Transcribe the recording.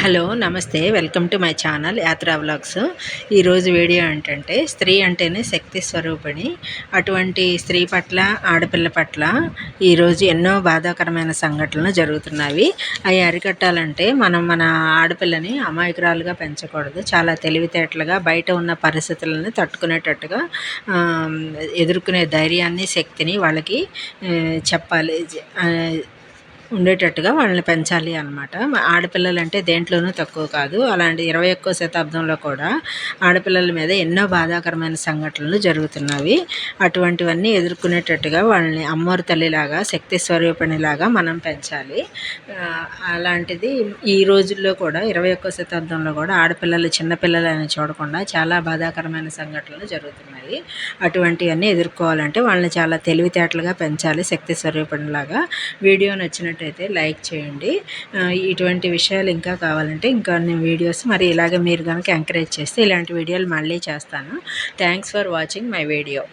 Hello నమస్తే. Welcome to my channel Yatra vlogs. ఈరోజు video ఏంటంటే స్త్రీ అంటేనే శక్తి స్వరూపిణి. అటువంటి స్త్రీ పట్ల ఆడపిల్ల పట్ల ఈరోజు ఎన్నో బాధాకరమైన సంఘటనలు జరుగుతున్నవి. అవి అరికట్టాలంటే మనం మన ఆడపిల్లని అమాయకురాలుగా పెంచకూడదు. చాలా తెలివితేటలుగా బయట ఉన్న పరిస్థితులను తట్టుకునేటట్టుగా ఎదుర్కొనే ధైర్యాన్ని శక్తిని వాళ్ళకి చెప్పాలి. ఉండేటట్టుగా వాళ్ళని పెంచాలి అనమాట ఆడపిల్లలు అంటే దేంట్లోనూ తక్కువ కాదు. అలాంటి ఇరవై ఒక్కో శతాబ్దంలో కూడా ఆడపిల్లల మీద ఎన్నో బాధాకరమైన సంఘటనలు జరుగుతున్నవి. అటువంటివన్నీ ఎదుర్కొనేటట్టుగా వాళ్ళని అమ్మోరు తల్లిలాగా శక్తి స్వరూపిణిలాగా మనం పెంచాలి. అలాంటిది ఈ రోజుల్లో కూడా ఇరవై ఒక్కో శతాబ్దంలో కూడా ఆడపిల్లలు చిన్నపిల్లలని చూడకుండా చాలా బాధాకరమైన సంఘటనలు జరుగుతున్నాయి. అటువంటివన్నీ ఎదుర్కోవాలంటే వాళ్ళని చాలా తెలివితేటలుగా పెంచాలి శక్తి స్వరూపిణిలాగా. వీడియో నచ్చినట్టు నచ్చినట్టయితే లైక్ చేయండి. ఇటువంటి విషయాలు ఇంకా కావాలంటే ఇంకా వీడియోస్ మరి ఇలాగ మీరు కనుక ఎంకరేజ్ చేస్తే ఇలాంటి వీడియోలు మళ్ళీ చేస్తాను. Thanks for watching my video.